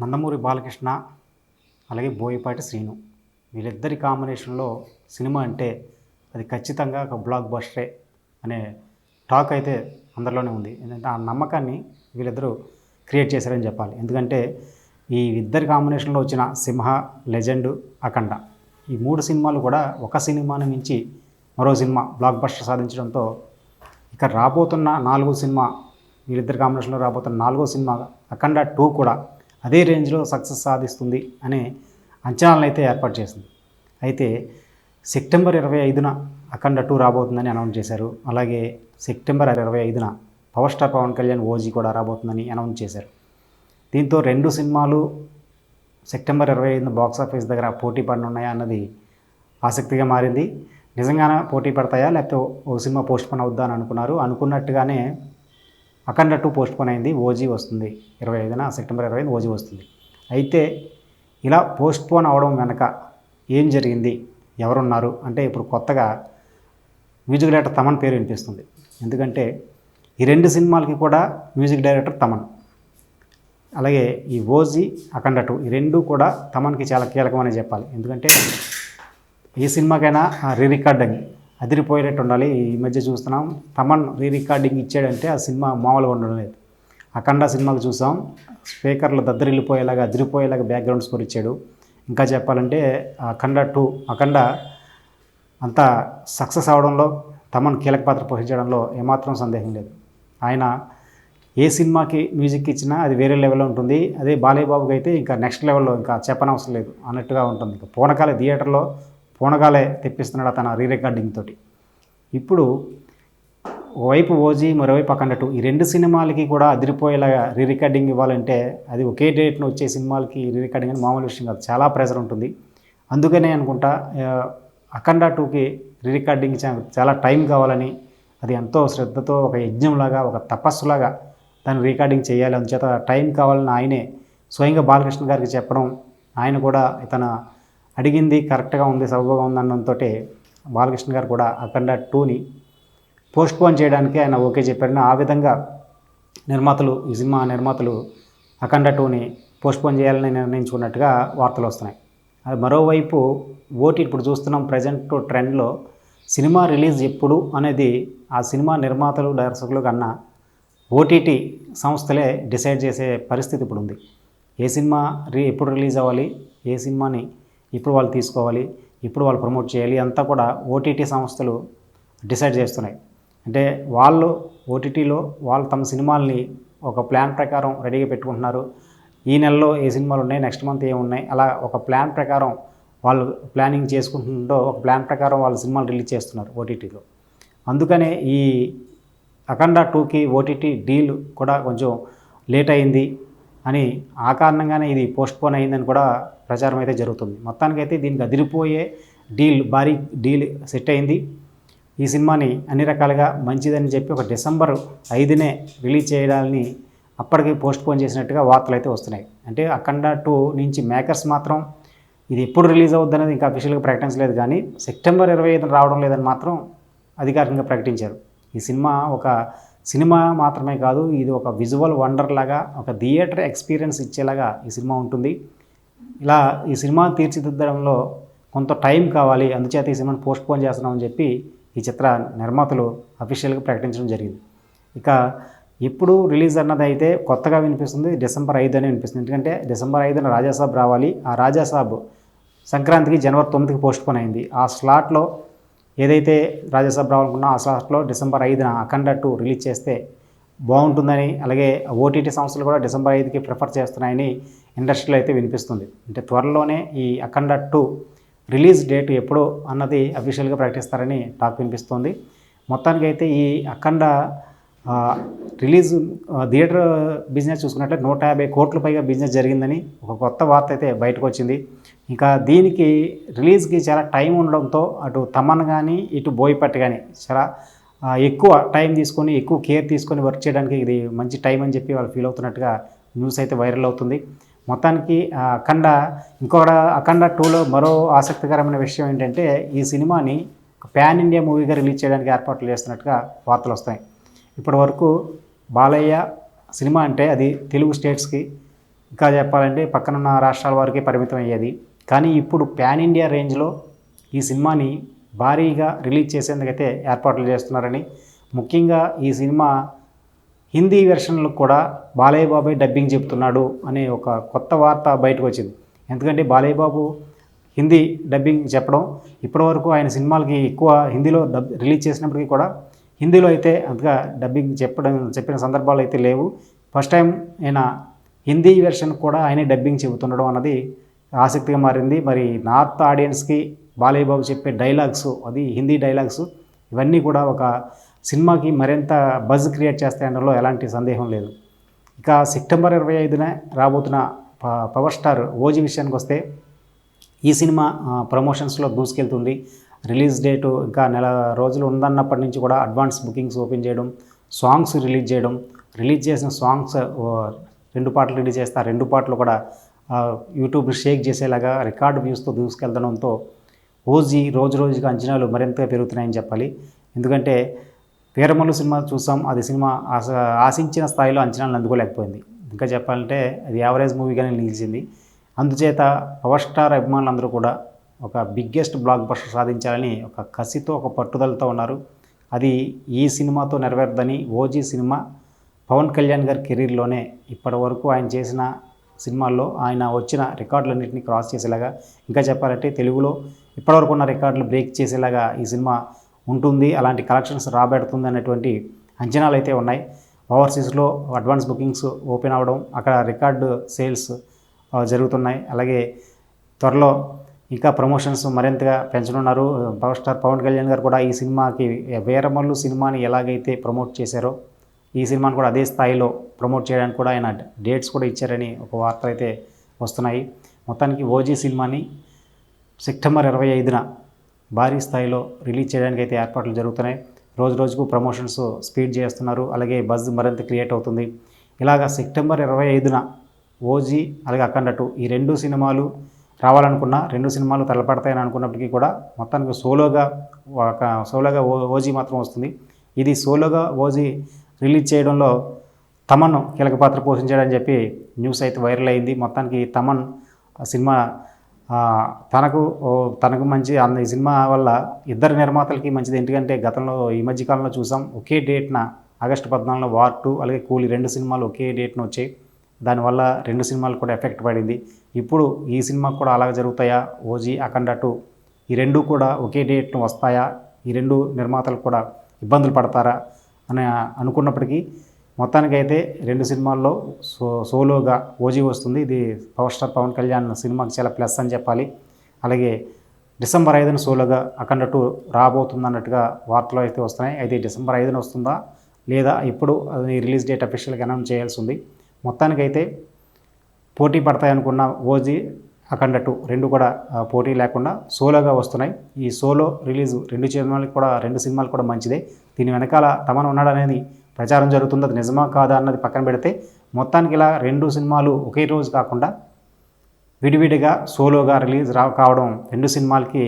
నందమూరి బాలకృష్ణ అలాగే బోయపాటి శ్రీను. వీళ్ళిద్దరి కాంబినేషన్లో సినిమా అంటే అది ఖచ్చితంగా ఒక బ్లాక్ బస్టరే అనే టాక్ అయితే అందరిలోనే ఉంది. ఎందుకంటే ఆ నమ్మకాన్ని వీళ్ళిద్దరూ క్రియేట్ చేశారని చెప్పాలి. ఎందుకంటే ఈ ఇద్దరి కాంబినేషన్లో వచ్చిన సింహ లెజెండ్ అఖండ ఈ మూడు సినిమాలు కూడా ఒక సినిమాను మించి మరో సినిమా బ్లాక్ బస్టర్ సాధించడంతో ఇక రాబోతున్న నాలుగో సినిమా వీళ్ళిద్దరి కాంబినేషన్లో రాబోతున్న నాలుగో సినిమా అఖండ టూ కూడా అదే రేంజ్లో సక్సెస్ సాధిస్తుంది అనే అంచనాలను అయితే ఏర్పాటు చేసింది. అయితే సెప్టెంబర్ ఇరవై ఐదున అఖండ టూ రాబోతుందని అనౌన్స్ చేశారు. అలాగే సెప్టెంబర్ ఇరవై ఐదున power star Pawan Kalyan OG కూడా రాబోతుందని అనౌన్స్ చేశారు. దీంతో రెండు సినిమాలు సెప్టెంబర్ ఇరవై ఐదున బాక్స్ ఆఫీస్ దగ్గర పోటీ పడనున్నాయా అన్నది ఆసక్తిగా మారింది. నిజంగానే పోటీ పడతాయా? లేకపోతే ఓ సినిమా పోస్ట్ పోన్ అవుద్దా అని అనుకున్నారు. అనుకున్నట్టుగానే అఖండ టూ పోస్ట్ పోన్ అయింది ఓజీ వస్తుంది. ఇరవై ఐదున సెప్టెంబర్ ఇరవై ఐదు ఓజీ వస్తుంది. అయితే ఇలా పోస్ట్ పోన్ అవడం వెనక ఏం జరిగింది? ఎవరున్నారు? అంటే ఇప్పుడు కొత్తగా మ్యూజిక్ డైరెక్టర్ తమన్ పేరు వినిపిస్తుంది. ఎందుకంటే ఈ రెండు సినిమాలకి కూడా మ్యూజిక్ డైరెక్టర్ తమన్. అలాగే ఈ ఓజీ అఖండ టూ ఈ రెండు కూడా తమన్కి చాలా కీలకమని చెప్పాలి. ఎందుకంటే ఏ సినిమాకైనా రీ రికార్డింగ్ అదిరిపోయేటట్టు ఉండాలి ఈ మధ్య చూస్తున్నాం. తమన్ రీ రికార్డింగ్ ఇచ్చాడంటే ఆ సినిమా మామూలుగా ఉండడం లేదు. అఖండ సినిమాకి చూసాం. స్పీకర్లు దద్దరిల్లిపోయేలాగా అదిరిపోయేలాగా బ్యాక్గ్రౌండ్ స్కోర్ ఇచ్చాడు. ఇంకా చెప్పాలంటే అఖండ టూ అఖండ అంత సక్సెస్ అవడంలో తమన్ కీలక పాత్ర పోషించడంలో ఏమాత్రం సందేహం లేదు. ఆయన ఏ సినిమాకి మ్యూజిక్ ఇచ్చినా అది వేరే లెవెల్లో ఉంటుంది. అదే బాలయ్య బాబుకి అయితే ఇంకా నెక్స్ట్ లెవెల్లో ఇంకా చెప్పనవసరం లేదు అన్నట్టుగా ఉంటుంది. ఇంకా పూనకాల థియేటర్లో పూనగాలే తెప్పిస్తున్నాడు తన రీ రికార్డింగ్ తోటి. ఇప్పుడు ఓవైపు ఓజీ మరోవైపు అఖండ టూ ఈ రెండు సినిమాలకి కూడా అదిరిపోయేలాగా రీ రికార్డింగ్ ఇవ్వాలంటే అది ఒకే డేట్ను వచ్చే సినిమాలకి రీ రికార్డింగ్ అని మామూలు విషయం కాదు. చాలా ప్రెజర్ ఉంటుంది. అందుకనే అనుకుంటా అఖండ టూకి రీ రికార్డింగ్ చాలా టైం కావాలని అది ఎంతో శ్రద్ధతో ఒక యజ్ఞంలాగా ఒక తపస్సులాగా దాన్ని రికార్డింగ్ చేయాలి. అందుచేత టైం కావాలని ఆయనే స్వయంగా బాలకృష్ణ గారికి చెప్పడం ఆయన కూడా తన అడిగింది కరెక్ట్గా ఉంది సౌకర్యంగా ఉంది అన్నంతో బాలకృష్ణ గారు కూడా అఖండ టూని పోస్ట్పోన్ చేయడానికి ఆయన ఓకే చెప్పారని ఆ విధంగా నిర్మాతలు ఈ సినిమా నిర్మాతలు అఖండ టూని పోస్ట్పోన్ చేయాలని నిర్ణయించుకున్నట్టుగా వార్తలు వస్తున్నాయి. అది మరోవైపు ఓటీ ఇప్పుడు చూస్తున్నాం ప్రజెంట్ ట్రెండ్లో సినిమా రిలీజ్ ఎప్పుడు అనేది ఆ సినిమా నిర్మాతలు దర్శకులు కన్నా ఓటీటీ సంస్థలే డిసైడ్ చేసే పరిస్థితి ఇప్పుడు ఉంది. ఏ సినిమా రీ ఎప్పుడు రిలీజ్ అవ్వాలి ఏ సినిమాని ఇప్పుడు వాళ్ళు తీసుకోవాలి ఇప్పుడు వాళ్ళు ప్రమోట్ చేయాలి అంతా కూడా ఓటీటీ సంస్థలు డిసైడ్ చేస్తున్నాయి. అంటే వాళ్ళు ఓటీటీలో వాళ్ళు తమ సినిమాల్ని ఒక ప్లాన్ ప్రకారం రెడీగా పెట్టుకుంటున్నారు. ఈ నెలలో ఏ సినిమాలు ఉన్నాయి నెక్స్ట్ మంత్ ఏ ఉన్నాయి అలా ఒక ప్లాన్ ప్రకారం వాళ్ళు ప్లానింగ్ చేసుకుంటుంటో ఒక ప్లాన్ ప్రకారం వాళ్ళ సినిమాలు రిలీజ్ చేస్తున్నారు ఓటీటీలో అందుకనే ఈ అఖండ టూకి ఓటీటీ డీల్ కూడా కొంచెం లేట్ అయింది. అని ఆ కారణంగానే ఇది పోస్ట్పోన్ అయిందని కూడా ప్రచారం అయితే జరుగుతుంది. మొత్తానికైతే దీనికి అదిరిపోయే డీల్ భారీ డీల్ సెట్ అయింది. ఈ సినిమాని అన్ని రకాలుగా మంచిదని చెప్పి ఒక డిసెంబర్ ఐదునే రిలీజ్ చేయడాన్ని అప్పటికి పోస్ట్పోన్ చేసినట్టుగా వార్తలు అయితే వస్తున్నాయి. అంటే అఖండ టూ నుంచి మేకర్స్ మాత్రం ఇది ఎప్పుడు రిలీజ్ అవుద్ది అనేది ఇంకా అఫీషియల్గా ప్రకటించలేదు కానీ సెప్టెంబర్ ఇరవై ఐదున రావడం లేదని మాత్రం అధికారికంగా ప్రకటించారు. ఈ సినిమా ఒక సినిమా మాత్రమే కాదు ఇది ఒక విజువల్ వండర్ లాగా ఒక థియేటర్ ఎక్స్పీరియన్స్ ఇచ్చేలాగా ఈ సినిమా ఉంటుంది. ఇలా ఈ సినిమా తీర్చిదిద్దడంలో కొంత టైం కావాలి అందుచేత ఈ సినిమాని పోస్ట్పోన్ చేస్తున్నామని చెప్పి ఈ చిత్ర నిర్మాతలు అఫీషియల్గా ప్రకటించడం జరిగింది. ఇక ఎప్పుడు రిలీజ్ అన్నది అయితే కొత్తగా వినిపిస్తుంది డిసెంబర్ ఐదు అని వినిపిస్తుంది. ఎందుకంటే డిసెంబర్ ఐదున రాజాసాబ్ రావాలి. ఆ రాజాసాబ్ సంక్రాంతికి జనవరి తొమ్మిదికి పోస్ట్పోన్ అయింది. ఆ స్లాట్లో ఏదైతే రాజ్యసభ రావాలనుకున్నా ఆ స్లాట్లో డిసెంబర్ ఐదున అఖండ టూ రిలీజ్ చేస్తే బాగుంటుందని అలాగే ఓటీటీ సంస్థలు కూడా డిసెంబర్ ఐదుకి ప్రిఫర్ చేస్తున్నాయని ఇండస్ట్రీలో అయితే వినిపిస్తుంది. అంటే త్వరలోనే ఈ అఖండ టూ రిలీజ్ డేట్ ఎప్పుడో అన్నది అఫీషియల్గా ప్రకటిస్తారని టాక్ వినిపిస్తుంది. మొత్తానికైతే ఈ అఖండ రిలీజ్ థియేటర్ బిజినెస్ చూసుకున్నట్లయితే నూట యాభై కోట్ల పైగా బిజినెస్ జరిగిందని ఒక కొత్త వార్త అయితే బయటకు వచ్చింది ఇంకా దీనికి రిలీజ్కి చాలా టైం ఉండడంతో అటు తమన్ కానీ ఇటు బోయపట్ కానీ చాలా ఎక్కువ టైం తీసుకొని ఎక్కువ కేర్ తీసుకొని వర్క్ చేయడానికి ఇది మంచి టైం అని చెప్పి వాళ్ళు ఫీల్ అవుతున్నట్టుగా న్యూస్ అయితే వైరల్ అవుతుంది. మొత్తానికి అఖండ ఇంకొక అఖండ టూలో మరో ఆసక్తికరమైన విషయం ఏంటంటే ఈ సినిమాని ప్యాన్ ఇండియా మూవీగా రిలీజ్ చేయడానికి ఏర్పాట్లు చేస్తున్నట్టుగా వార్తలు వస్తాయి. ఇప్పటి వరకు బాలయ్య సినిమా అంటే అది తెలుగు స్టేట్స్కి ఇంకా చెప్పాలంటే పక్కనున్న రాష్ట్రాల వారికి పరిమితం అయ్యేది కానీ ఇప్పుడు ప్యాన్ ఇండియా రేంజ్లో ఈ సినిమాని భారీగా రిలీజ్ చేసేందుకైతే ఏర్పాట్లు చేస్తున్నారని ముఖ్యంగా ఈ సినిమా హిందీ వెర్షన్లకు కూడా బాలయ్య బాబాయ్ డబ్బింగ్ చెప్తున్నాడు అనే ఒక కొత్త వార్త బయటకు వచ్చింది ఎందుకంటే బాలయ్య బాబు హిందీ డబ్బింగ్ చెప్పడం ఇప్పటివరకు ఆయన సినిమాలకి ఎక్కువ హిందీలో డబ్ రిలీజ్ చేసినప్పటికీ కూడా హిందీలో అయితే అంతగా డబ్బింగ్ చెప్పడం చెప్పిన సందర్భాలు అయితే లేవు. ఫస్ట్ టైం ఆయన హిందీ వెర్షన్ కూడా ఆయనే డబ్బింగ్ చెబుతుండడం అన్నది ఆసక్తిగా మారింది. మరి నార్త్ ఆడియన్స్కి బాలయ్యబాబు చెప్పే డైలాగ్స్ అది హిందీ డైలాగ్స్ ఇవన్నీ కూడా ఒక సినిమాకి మరింత బజ్ క్రియేట్ చేస్తాయనడంలో ఎలాంటి సందేహం లేదు. ఇక సెప్టెంబర్ ఇరవై ఐదున రాబోతున్న ప- పవర్ స్టార్ ఓజీ విషయానికి వస్తే ఈ సినిమా ప్రమోషన్స్లో దూసుకెళ్తుంది. రిలీజ్ డేటు ఇంకా నెల రోజులు ఉందన్నప్పటి నుంచి కూడా అడ్వాన్స్ బుకింగ్స్ ఓపెన్ చేయడం సాంగ్స్ రిలీజ్ చేయడం రిలీజ్ చేసిన సాంగ్స్ రెండు పాటలు రిలీజ్ చేస్తే రెండు పాటలు కూడా ఆ, యూట్యూబ్ షేక్ చేసేలాగా రికార్డు వ్యూస్తో దూసుకెళ్తడంతో ఓజీ రోజు రోజుకి అంచనాలు మరింతగా పెరుగుతున్నాయని చెప్పాలి. ఎందుకంటే వీరమల్లు సినిమా చూసాం అది సినిమా ఆశ ఆశించిన స్థాయిలో అంచనాలను అందుకోలేకపోయింది. ఇంకా చెప్పాలంటే అది యావరేజ్ మూవీగానే నిలిచింది. అందుచేత పవర్ స్టార్ అభిమానులందరూ కూడా ఒక బిగ్గెస్ట్ బ్లాక్ బస్టర్ సాధించాలని ఒక కసితో ఒక పట్టుదలతో ఉన్నారు. అది ఈ సినిమాతో నెరవేరదని ఓజీ సినిమా పవన్ కళ్యాణ్ గారి కెరీర్లోనే ఇప్పటి వరకు ఆయన చేసిన సినిమాల్లో ఆయన వచ్చిన రికార్డులన్నింటినీ క్రాస్ చేసేలాగా ఇంకా చెప్పాలంటే తెలుగులో ఇప్పటివరకు ఉన్న రికార్డులు బ్రేక్ చేసేలాగా ఈ సినిమా ఉంటుంది. అలాంటి కలెక్షన్స్ రాబెడుతుంది అనేటువంటి అంచనాలు అయితే ఉన్నాయి. ఓవర్సీస్లో అడ్వాన్స్ బుకింగ్స్ ఓపెన్ అవ్వడం అక్కడ రికార్డు సేల్స్ జరుగుతున్నాయి. అలాగే త్వరలో ఇంకా ప్రమోషన్స్ మరింతగా పెంచనున్నారు. పవర్ స్టార్ పవన్ కళ్యాణ్ గారు కూడా ఈ సినిమాకి వీరమల్లు సినిమాని ఎలాగైతే ప్రమోట్ చేశారో ఈ సినిమాని కూడా అదే స్థాయిలో ప్రమోట్ చేయడానికి కూడా ఆయన డేట్స్ కూడా ఇచ్చారని ఒక వార్త అయితే వస్తున్నాయి. మొత్తానికి ఓజీ సినిమాని సెప్టెంబర్ ఇరవై ఐదున భారీ స్థాయిలో రిలీజ్ చేయడానికి అయితే ఏర్పాట్లు జరుగుతున్నాయి. రోజు రోజుకు ప్రమోషన్స్ స్పీడ్ చేస్తున్నారు. అలాగే బజ్ మరింత క్రియేట్ అవుతుంది. ఇలాగ సెప్టెంబర్ ఇరవై ఐదున ఓజీ అలాగే అఖండ ఈ రెండు సినిమాలు రావాలనుకున్న రెండు సినిమాలు తలపడతాయని అనుకున్నప్పటికీ కూడా మొత్తానికి సోలోగా ఒక సోలోగా ఓ ఓజీ మాత్రం వస్తుంది. ఇది సోలోగా ఓజీ రిలీజ్ చేయడంలో తమన్ కీలక పాత్ర పోషించాడని చెప్పి న్యూస్ అయితే వైరల్ అయింది. మొత్తానికి తమన్ సినిమా తనకు తనకు మంచి అంద ఈ సినిమా వల్ల ఇద్దరు నిర్మాతలకి మంచిది. ఎందుకంటే గతంలో ఈ మధ్య కాలంలో చూసాం ఒకే డేట్న ఆగస్టు పద్నాలుగులో వార్ టూ అలాగే కూలి రెండు సినిమాలు ఒకే డేట్న వచ్చాయి. దానివల్ల రెండు సినిమాలు కూడా ఎఫెక్ట్ పడింది. ఇప్పుడు ఈ సినిమా కూడా అలాగే జరుగుతాయా? ఓజీ అఖండ టూ ఈ రెండు కూడా ఒకే డేట్ను వస్తాయా? ఈ రెండు నిర్మాతలు కూడా ఇబ్బందులు పడతారా? అని అనుకున్నప్పటికీ మొత్తానికైతే రెండు సినిమాల్లో సో సోలోగా ఓజీ వస్తుంది. ఇది పవర్ స్టార్ పవన్ కళ్యాణ్ సినిమాకి చాలా ప్లస్ అని చెప్పాలి. అలాగే డిసెంబర్ ఐదున సోలోగా అఖండ టూ రాబోతుంది అన్నట్టుగా వార్తలు అయితే వస్తున్నాయి. అయితే డిసెంబర్ ఐదున వస్తుందా? లేదా ఇప్పుడు అది రిలీజ్ డేట్ అఫీషియల్గా అనౌన్స్ చేయాల్సి ఉంది. మొత్తానికైతే పోటీ పడతాయి అనుకున్న ఓజీ అఖండ టూ రెండు కూడా పోటీ లేకుండా సోలోగా వస్తున్నాయి. ఈ సోలో రిలీజ్ రెండు సినిమాలకు కూడా రెండు సినిమాలు కూడా మంచిదే. దీని వెనకాల తమన్ ఉన్నాడనేది ప్రచారం జరుగుతుంది. అది నిజమా కాదా అన్నది పక్కన పెడితే మొత్తానికి ఇలా రెండు సినిమాలు ఒకే రోజు కాకుండా విడివిడిగా సోలోగా రిలీజ్ రా కావడం రెండు సినిమాలకి